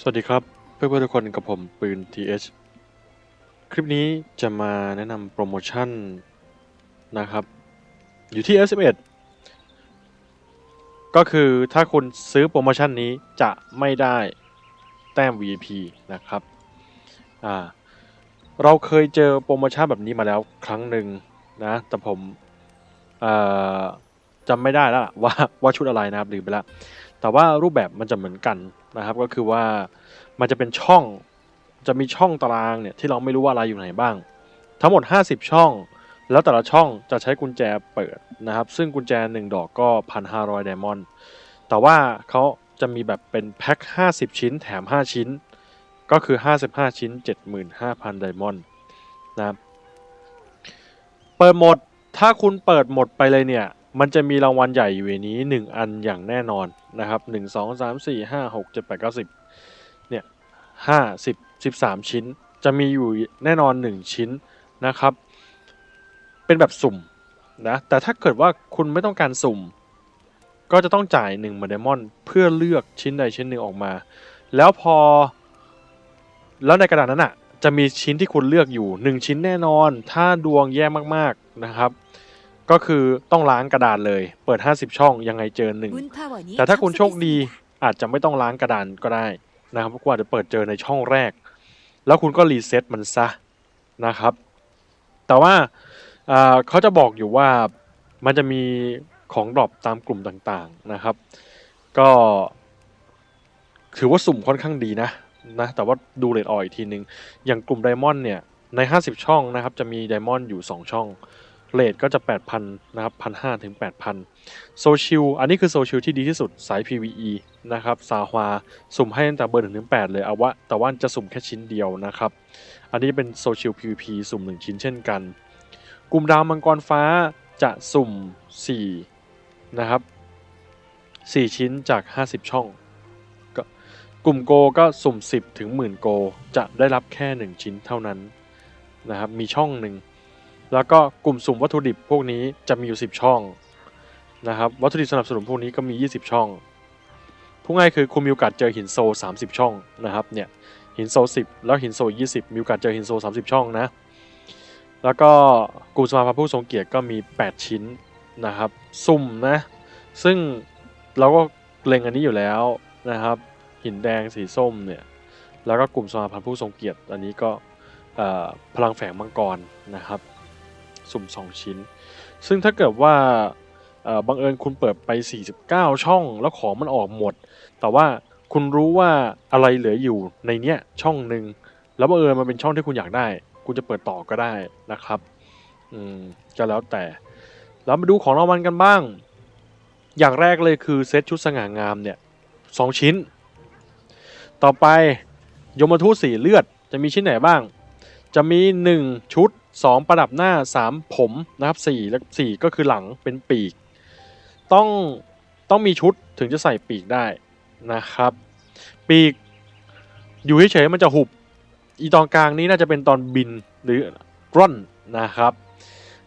สวัสดีครับ เพื่อนๆทุกคนกับผมปืน TH คลิปนี้จะมาแนะนำโปรโมชั่นนะครับ อยู่ที่ S11 ก็คือถ้าคุณซื้อโปรโมชั่นนี้จะไม่ได้แต้ม VIP นะครับอ่าเราเคยเจอโปรโมชั่นแบบนี้มาแล้วครั้งหนึ่งนะ แต่ผมจำไม่ได้แล้วว่าว่าชุดอะไรนะครับลืมไปแล้วแต่ว่ารูปแบบมันจะเหมือนกัน นะครับก็คือว่ามันจะเป็นช่องจะมีช่องตารางเนี่ยที่เราไม่รู้ว่าอะไรอยู่ไหนบ้าง ทั้งหมด 50 ช่อง แล้วแต่ละช่องจะใช้กุญแจเปิดนะครับ ซึ่งกุญแจ 1 ดอกก็1,500ไดมอนด์แต่ว่าเขาจะมีแบบเป็นแพ็ค 50 ชิ้นแถม 5 ชิ้น ก็คือ 55 ชิ้น 75,000 ไดมอนด์นะครับเปิดหมดถ้าคุณเปิดหมดไปเลยเนี่ย มันจะมีรางวัลใหญ่อยู่ในนี้ 1 อันอย่างแน่นอนนะครับ 1 2 3 4 5 6 7 8 9 10เนี่ย5 10 13 ชิ้น จะมีอยู่แน่นอน 1 ชิ้นนะครับ เป็นแบบสุ่มนะแต่ถ้าเกิดว่าคุณไม่ต้องการสุ่ม ก็จะต้องจ่าย1มาเดมอนเพื่อเลือกชิ้นใดชิ้นหนึ่งออกมา แล้วพอ แล้วในกระดาษนั้นอะจะมีชิ้นที่คุณเลือกอยู่ 1 ชิ้นแน่นอน ถ้าดวงแย่มากๆนะครับ ก็คือต้องล้างกระดานเลย เปิด 50 ช่องยังไงเจอหนึ่งแต่แต่ถ้าถ้าคุคุณณโชโชคคดีดีอาจจะไม่ต้องล้างกระดานก็ได้นะครับเพราะว่าจะเปิดเจอในช่องแรก แล้วคุณก็รีเซ็ตมันซะนะครับ แต่ว่าอ่าเขาจะบอกอยู่ว่ามันจะมีของดรอปตามกลุ่มต่างๆนะครับ ก็ถือว่าสุ่มค่อนข้างดีนะนะแต่ว่าดูเรทออกอีกทีนึง อย่างกลุ่มไดมอนด์เนี่ยใน 50 ช่องนะครับ จะมีไดมอนด์อยู่ 2 ช่อง เรทก็จะ 8,000 นะครับ1,500ถึง 8,000 โซชิลอันนี้คือโซชิลที่ดีที่สุดสาย PVE นะครับซาฮวาสุ่มให้ตั้งแต่เบอร์1ถึง8เลยเอาวะแต่ว่าจะสุ่มแค่ชิ้นเดียวนะครับ อันนี้เป็นโซชิล PVP สุ่ม 1 ชิ้นเช่นกัน กลุ่มดาวมังกรฟ้าจะสุ่ม 4 นะครับ 4 ชิ้นจาก 50 ช่องกกลุ่มโกก็สุ่ม 10 ถึง10,000โก จะได้รับแค่ 1 ชิ้นเท่านั้นนะครับ มีช่องหนึ่ง แล้วก็กลุ่มสุ่มวัตถุดิบพวกนี้จะมีอยู่ 10 ช่องนะครับวัตถุดิบสนับสนุนพวกนี้ก็มี 20 ช่องพูดง่ายคือคุณมีโอกาสเจอหินโซ 30 ช่องนะครับเนี่ยหินโซ 10 แล้วหินโซ 20 มีโอกาสเจอหินโซ 30 ช่องนะแล้วก็กลุ่มสมาพันธ์ผู้ทรงเกียรติก็มี 8 ชิ้นนะครับสุ่มนะซึ่งเราก็เล็งอันนี้อยู่แล้วนะครับหินแดงสีส้มเนี่ยแล้วก็กลุ่มสมาพันธ์ผู้ทรงเกียรติ อันนี้ก็พลังแฝงมังกรนะครับ สุ่ม 2 ชิ้น ซึ่งถ้าเกิดว่าบังเอิญคุณเปิดไป 49 ช่อง แล้วของมันออกหมด แต่ว่าคุณรู้ว่าอะไรเหลืออยู่ในเนี้ยช่องหนึ่งแล้วบังเอิญมันเป็นช่องที่คุณอยากได้ คุณจะเปิดต่อก็ได้นะครับ อืมก็แล้วแต่ แล้วมาดูของรางวัลกันบ้าง อย่างแรกเลยคือเซตชุดสง่างามเนี่ยสองชิ้น ต่อไปยมทูตสีเลือดจะมีชิ้นไหนบ้าง จะมี 1 ชุด 2 ประดับหน้า 3 ผมนะครับ4แล้ว4ก็คือหลังเป็นปีก ต้องต้องมีชุดถึงจะใส่ปีกได้นะครับ ปีก อยู่เฉยๆมันจะหุบ อีตอนกลางนี้น่าจะเป็นตอนบินหรือกร่อนนะครับ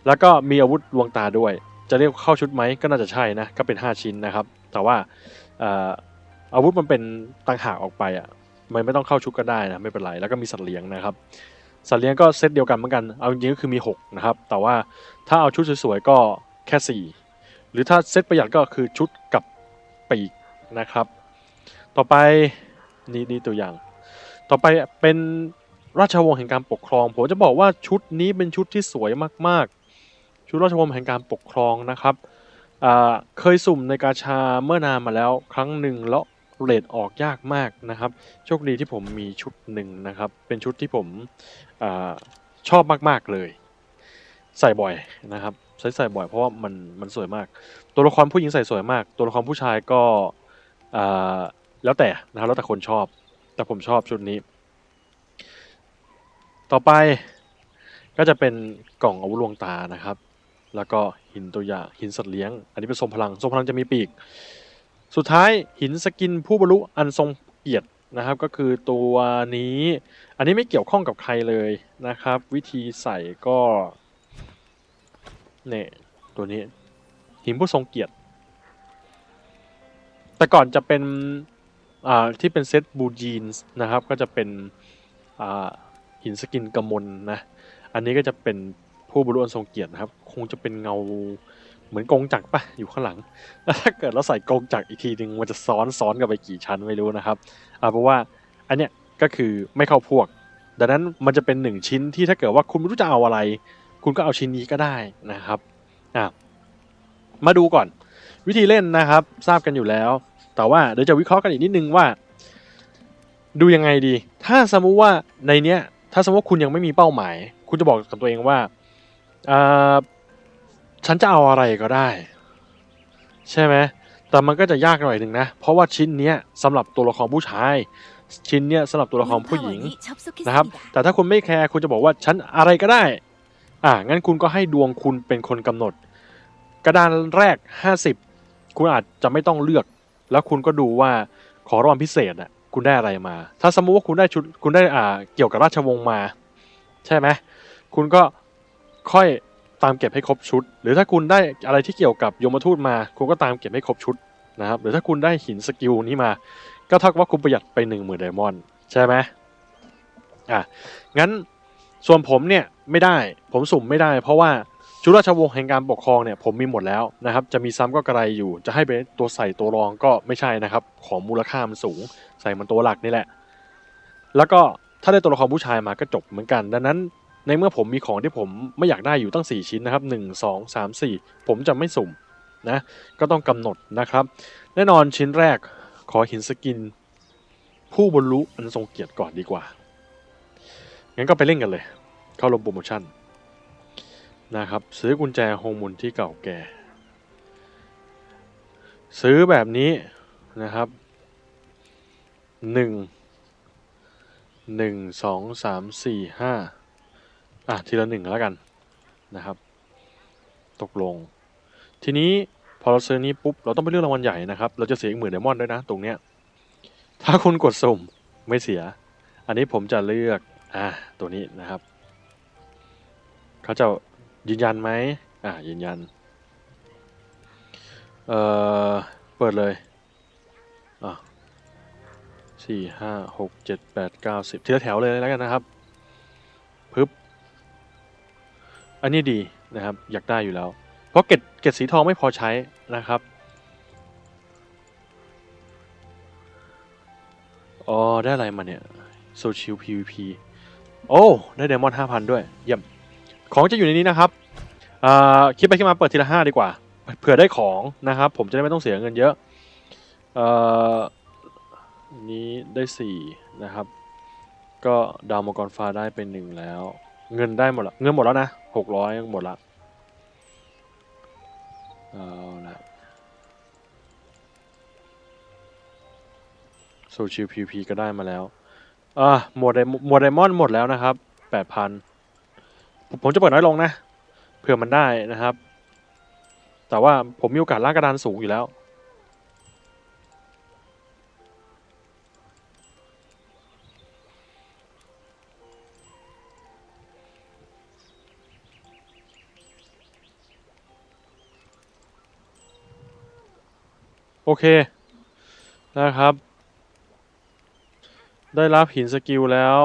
แล้วก็มีอาวุธลวงตาด้วย จะเรียกเข้าชุดไหมก็น่าจะใช่นะก็เป็น 5 ชิ้นนะครับ แต่ว่าอาวุธมันเป็นต่างหากออกไปอะมันไม่ต้องเข้าชุดก็ได้นะไม่เป็นไรแล้วก็มีสัตว์เลี้ยงนะครับ สัตว์เลี้ยงก็เซตเดียวกันเหมือนกัน เอาจริงก็คือมี 6 นะครับ แต่ว่าถ้าเอาชุดสวยๆก็แค่ 4 หรือถ้าเซตประหยัดก็คือชุดกับปีกนะครับ ต่อไปนี่นี่ตัวอย่าง ต่อไปเป็นราชวงศ์แห่งการปกครอง ผมจะบอกว่าชุดนี้เป็นชุดที่สวยมากๆ ชุดราชวงศ์แห่งการปกครองนะครับ เคยสุ่มในกาชาเมื่อนานมาแล้วครั้งหนึ่งแล้ว เรทออกยากมากนะครับ โชคดีที่ผมมีชุดหนึ่งนะครับ เป็นชุดที่ผมอชอบมากๆเลย ใส่บ่อยนะครับใส่ใส่บ่อยเพราะว่ามันมันสวยมาก ตัวละครผู้หญิงใส่สวยมาก ตัวละครผู้ชายก็แล้วแต่นะครับแล้วแต่คนชอบ แต่ผมชอบชุดนี้ ต่อไปก็จะเป็นกล่องอาวุธลวงตานะครับ แล้วก็หินตัวอย่างหินสัตว์เลี้ยง อันนี้เป็นทรงพลังทรงพลังจะมีปีก สุดท้ายหินสกินผู้บรรลุอันทรงเกียรตินะครับ ก็คือตัวนี้ อันนี้ไม่เกี่ยวข้องกับใครเลยนะครับ วิธีใส่ก็เนี่ยตัวนี้ หินผู้ทรงเกียรติ แต่ก่อนจะเป็นอ่าที่เป็นเซตบูจีนส์นะครับ ก็จะเป็นอ่าหินสกินกระมนนะ อันนี้ก็จะเป็นผู้บรรลุอันทรงเกียรตินะครับ คงจะเป็นเงา เหมือนกงจักรปะอยู่ข้างหลัง แล้วถ้าเกิดเราใส่กงจักรอีกทีหนึ่งมันจะซ้อนซ้อนกันไปกี่ชั้นไม่รู้นะครับเอาเพราะว่าอันเนี้ยก็คือไม่เข้าพวก ดังนั้นมันจะเป็นหนึ่งชิ้นที่ถ้าเกิดว่าคุณไม่รู้จะเอาอะไร คุณก็เอาชิ้นนี้ก็ได้นะครับอะมาดูก่อน วิธีเล่นนะครับ ทราบกันอยู่แล้ว แต่ว่าเดี๋ยวจะวิเคราะห์กันอีกนิดนึงว่า ดูยังไงดี ถ้าสมมุติว่าในเนี้ย ถ้าสมมติว่าคุณยังไม่มีเป้าหมาย คุณจะบอกกับตัวเองว่าอ่า ฉันจะเอาอะไรก็ได้ ใช่ไหมแต่มันก็จะยากหน่อยหนึ่งนะ เพราะว่าชิ้นเนี้ยสำหรับตัวละครผู้ชาย ชิ้นเนี้ยสำหรับตัวละครผู้หญิงนะครับ แต่ถ้าคุณไม่แคร์คุณจะบอกว่าฉันอะไรก็ได้ อ่างั้นคุณก็ให้ดวงคุณเป็นคนกำหนด กระดานแรก 50 คุณอาจจะไม่ต้องเลือก แล้วคุณก็ดูว่าขอรางวัลพิเศษอะคุณได้อะไรมา ถ้าสมมุติว่าคุณได้ชุดคุณได้อ่าเกี่ยวกับราชวงศ์มา ใช่ไหมคุณก็ค่อย ตามเก็บให้ครบชุด หรือถ้าคุณได้อะไรที่เกี่ยวกับยมทูตมา คุณก็ตามเก็บให้ครบชุดนะครับหรือถ้าคุณได้หินสกิลนี้มา ก็เท่ากับว่าคุณประหยัดไปหนึ่งหมื่นไดมอนด์ใช่ไหมอะงั้นส่วนผมเนี่ยไม่ได้ผมสุ่มไม่ได้ เพราะว่าชุดราชวงศ์แห่งการปกครองเนี่ยผมมีหมดแล้วนะครับ จะมีซ้ำก็กระไรอยู่ จะให้เป็นตัวใส่ตัวรองก็ไม่ใช่นะครับ ของมูลค่ามันสูง ใส่มันตัวหลักนี่แหละ แล้วก็ถ้าได้ตัวละครผู้ชายมาก็จบเหมือนกัน ดังนั้น ในเมื่อผมมีของที่ผมไม่อยากได้อยู่ตั้ง 4 ชิ้นนะครับ 1 2 3 4 ผมจะไม่สุ่มนะก็ต้องกำหนดนะครับ แน่นอนชิ้นแรกขอหินสกิน ผู้บรรลุอันทรงเกียรติก่อนดีกว่า งั้นก็ไปเล่นกันเลย เข้าลงโปรโมชั่นนะครับซื้อกุญแจโฮมุนที่เก่าแก่ ซื้อแบบนี้นะครับหนึ่งหนึ่งสองสามสี่ห้า อะทีละหนึ่งแล้วกันนะครับ ตกลง ทีนี้พอเราซื้อนี้ปุ๊บเราต้องไปเลือกรางวัลใหญ่นะครับ เราจะเสียอีกหมื่นไดมอนด์ด้วยนะตรงเนี้ย ถ้าคุณกดสุ่มไม่เสีย อันนี้ผมจะเลือกอ่าตัวนี้นะครับเขาจะยืนยันไหมอ่ายืนยันเอ่อเปิดเลยอะสี่ห้าหกเจ็ดแปดเก้าสิบทีละแถวเลยแล้วกันนะครับ อันนี้ดีนะครับ อยากได้อยู่แล้ว เพราะเกตเกตสีทองไม่พอใช้นะครับอ๋อได้อะไรมาเนี่ยโซชิล PVP โอ้ได้เดมอนห้าพันด้วยเยี่ยมของจะอยู่ในนี้นะครับคิดไปคิดมาเปิดทีละห้าดีกว่า เผื่อได้ของนะครับ ผมจะได้ไม่ต้องเสียเงินเยอะเออนนี้ได้สี่นะครับ ก็ดาวมังกรฟ้าได้เป็นหนึ่งแล้ว เงินได้หมดละเงินหมดแล้วนะหกร้อยหมดละเอาละโซชิล PVP ก็ได้มาแล้วอ่าหมวดไดหมวดไดมอนด์หมดแล้วนะครับแปดพันผมจะเปิดน้อยลงนะเผื่อมันได้นะครับ แต่ว่าผมมีโอกาสล่างกระดานสูงอยู่แล้ว โอเค นะครับ ได้รับหินสกิลแล้ว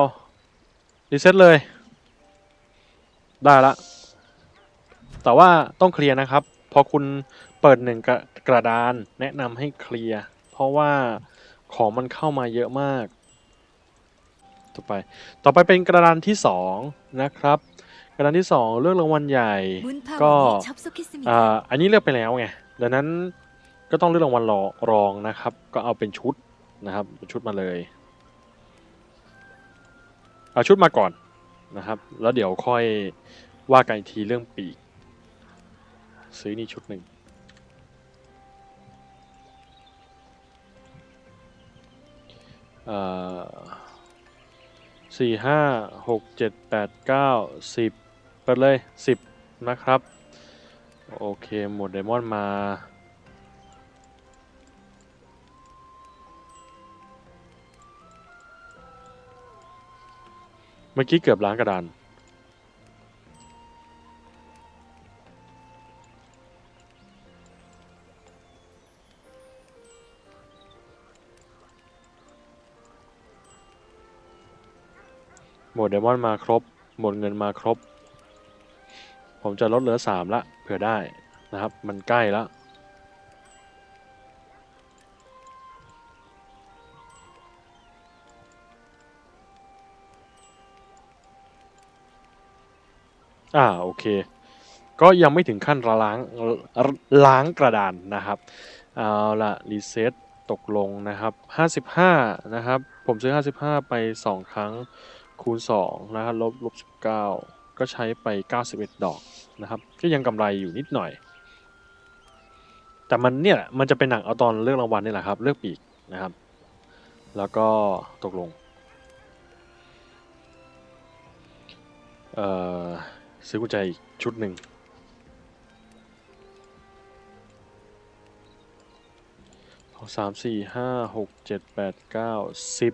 รีเซ็ตเลย ได้ละ แต่ว่าต้องเคลียร์นะครับ พอคุณเปิดหนึ่งกระกระดานแนะนำให้เคลียร์ เพราะว่าของมันเข้ามาเยอะมาก ต่อไป ต่อไปเป็นกระดานที่สองนะครับ กระดานที่สองเลือกรางวัลใหญ่ก็ก็ อ่า อันนี้เลือกไปแล้วไง ดังนั้น ก็ต้องเลือกรางวัลรอรองนะครับ ก็เอาเป็นชุดนะครับเป็นชุดมาเลยเอาชุดมาก่อนนะครับ แล้วเดี๋ยวค่อยว่ากันอีกทีเรื่องปีก ซื้อนี่ชุดหนึ่งเอ่อสี่ห้าหกเจ็ดแปดเก้าสิบเปิดเลยสิบนะครับ โอเค หมดไดมอนด์มา เมื่อกี้เกือบล้างกระดาน หมดเดมอนมาครบ หมดเงินมาครบ ผมจะลดเหลือสามละเผื่อได้นะครับ มันใกล้แล้ว อ่าโอเค ก็ยังไม่ถึงขั้นล้างล้างกระดานนะครับเอาละรีเซ็ตตกลงนะครับ55นะครับ ผมซื้อ 55 ไป 2 ครั้งคูณ2นะครับลบลบ19 ก็ใช้ไป 91 ดอกนะครับ ก็ยังกำไรอยู่นิดหน่อย แต่มันเนี่ยมันจะเป็นหนังเอาตอนเลือกรางวัลนี่แหละครับ เลือกปีกนะครับ แล้วก็ตกลง เอ่อ ซื้อกุญแจอีกชุดหนึ่ง สามสี่ห้าหกเจ็ดแปดเก้าสิบ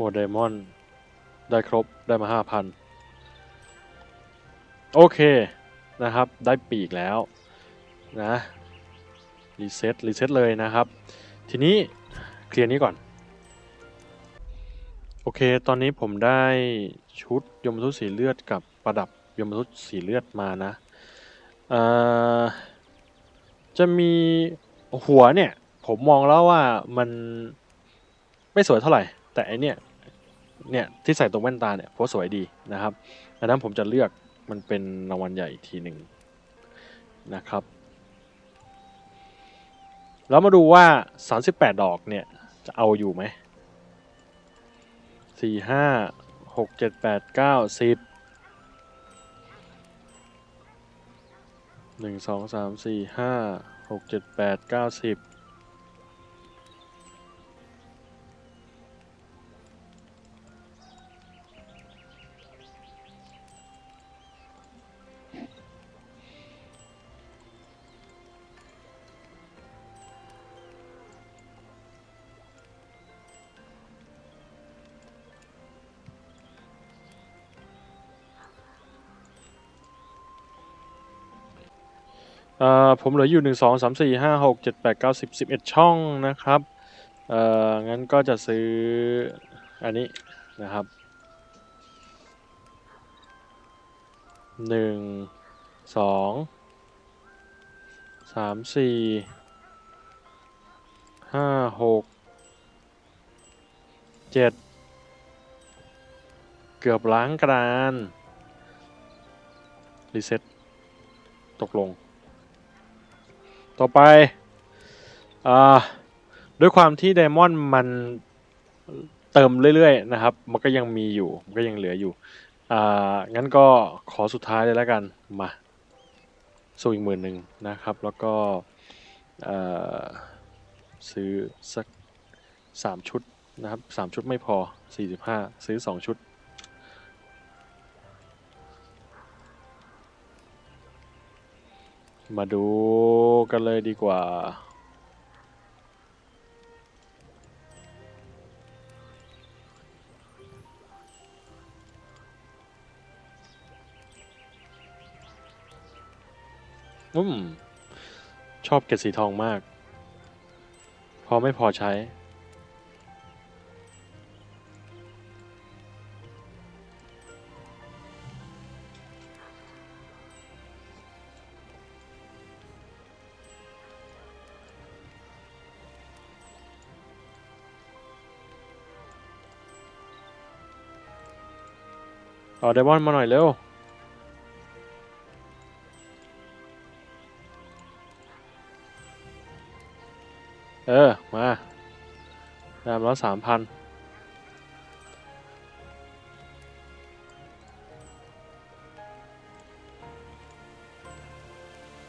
โมเดมอน ได้ครบได้มาห้าพันโอเคนะครับ ได้ปีกแล้วนะรีเซ็ตรีเซ็ตเลยนะครับ ทีนี้เคลียร์นี้ก่อน โอเค ตอนนี้ผมได้ชุดยมทูตสีเลือดกับประดับยมทูตสีเลือดมานะจะมีหัวเนี่ย ผมมองแล้วว่ามันไม่สวยเท่าไหร่ แต่ไอเนี่ย เนี่ยที่ใส่ตรงแว่นตาเนี่ยเพราะสวยดีนะครับดังนั้นผมจะเลือกมันเป็นรางวัลใหญ่อีกทีหนึ่งนะครับ แล้วมาดูว่า 38 ดอกเนี่ยจะเอาอยู่ไหมสี่ห้าหกเจ็ดแปดเก้าสิบหนึ่งสองสามสี่ห้าหกเจ็ดแปดเก้าสิบ เอ่อผมเหลืออยู่หนึ่งสองสามสี่ห้าหกเจ็ดแปดเก้าสิบสิบเอ็ดช่องนะครับเอ่องั้นก็จะซื้ออันนี้นะครับหนึ่งสองสามสี่ห้าหกเจ็ดเกือบล้างกรานรีเซ็ตตกลง ต่อไปอด้วยความที่ไดมอนด์มันเติมเรื่อยๆนะครับ มันก็ยังมีอยู่มันก็ยังเหลืออยู่อ่างั้นก็ขอสุดท้ายเลยแล้วกันมาสู้อีกหมื่นหนึ่งนะครับ แล้วก็ซื้อสักสามชุดนะครับสามชุดไม่พอสี่สิบห้าซื้อสองชุด มาดูกันเลยดีกว่า อืม ชอบเกล็ดสีทองมากเพราะไม่พอใช้ ไดมอนมาหน่อยเร็ว เออ มาแต้มละสามพัน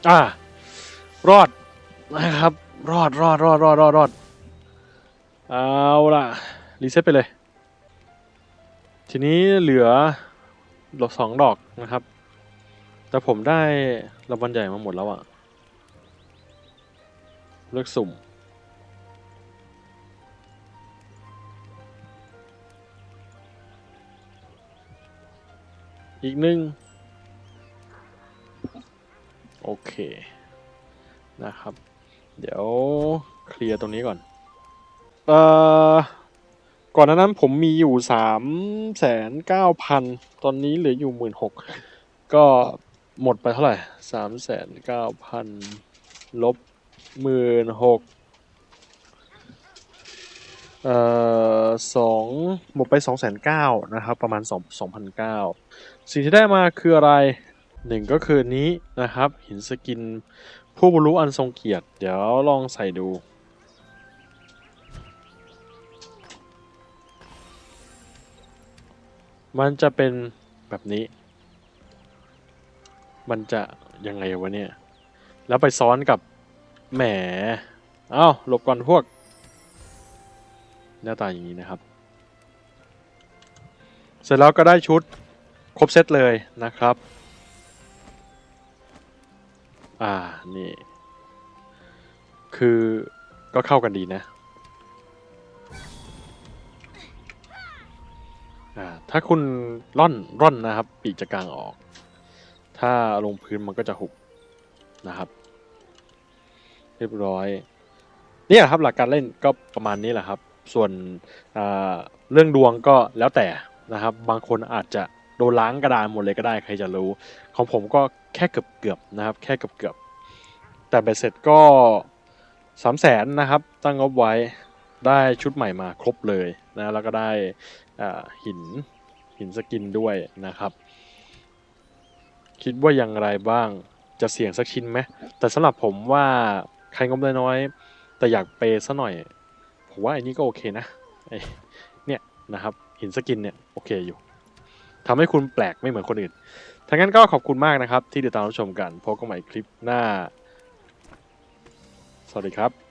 อ่ารอดนะครับ รอดรอดรอดรอดรอดรอดเอาล่ะ รีเซ็ตไปเลย ทีนี้เหลือ ดอกสองดอกนะครับ แต่ผมได้รางวัลใหญ่มาหมดแล้วอะเลือกสุ่ม อีกหนึ่งโอเค นะครับ เดี๋ยวเคลียร์ตรงนี้ก่อน เอ่อ ก่อนหน้านั้นผมมีอยู่สามแสนเก้าพันตอนนี้เหลืออยู่หมื่นหกก็หมดไปเท่าไหร่สามแสนเก้าพันลบหมื่นหกเอ่อสองหมดไปสองแสนเก้านะครับ ประมาณสองสองพันเก้าสิ่งที่ได้มาคืออะไรหนึ่งก็คือนี้นะครับ หินสกินผู้บรรลุอันทรงเกียรติ เดี๋ยวลองใส่ดู มันจะเป็นแบบนี้ มันจะยังไงวะเนี่ย แล้วไปซ้อนกับแหม เอ้าหลบก่อนพวก หน้าตาอย่างนี้นะครับ เสร็จแล้วก็ได้ชุดครบเซตเลยนะครับ อ่า นี่ คือก็เข้ากันดีนะ ถ้าคุณร่อนร่อนนะครับ ปีกจะกลางออก ถ้าลงพื้นมันก็จะหุบนะครับ เรียบร้อยเนี่ยครับหลักการเล่นก็ประมาณนี้แหละครับ ส่วนเรื่องดวงก็แล้วแต่นะครับ บางคนอาจจะโดนล้างกระดานหมดเลยก็ได้ใครจะรู้ ของผมก็แค่เกือบเกือบๆนะครับ แค่เกือบเกือบๆแต่เบ็ดเสร็จก็สามแสนนะครับ ตั้งงบไว้ได้ชุดใหม่มาครบเลยนะแล้วก็ได้หิน หินสกินด้วยนะครับ คิดว่าอย่างไรบ้างจะเสี่ยงสักชิ้นไหมแต่สำหรับผมว่าใครงบน้อยแต่อยากเปย์ซะหน่อย ผมว่าไอ้นี่ก็โอเคนะเนี่ยนะครับหินสกินเนี่ยโอเคอยู่ทำให้คุณแปลกไม่เหมือนคนอื่น ทั้งนั้นก็ขอบคุณมากนะครับ ที่ติดตามรับชมกันพบกันใหม่คลิปหน้า สวัสดีครับ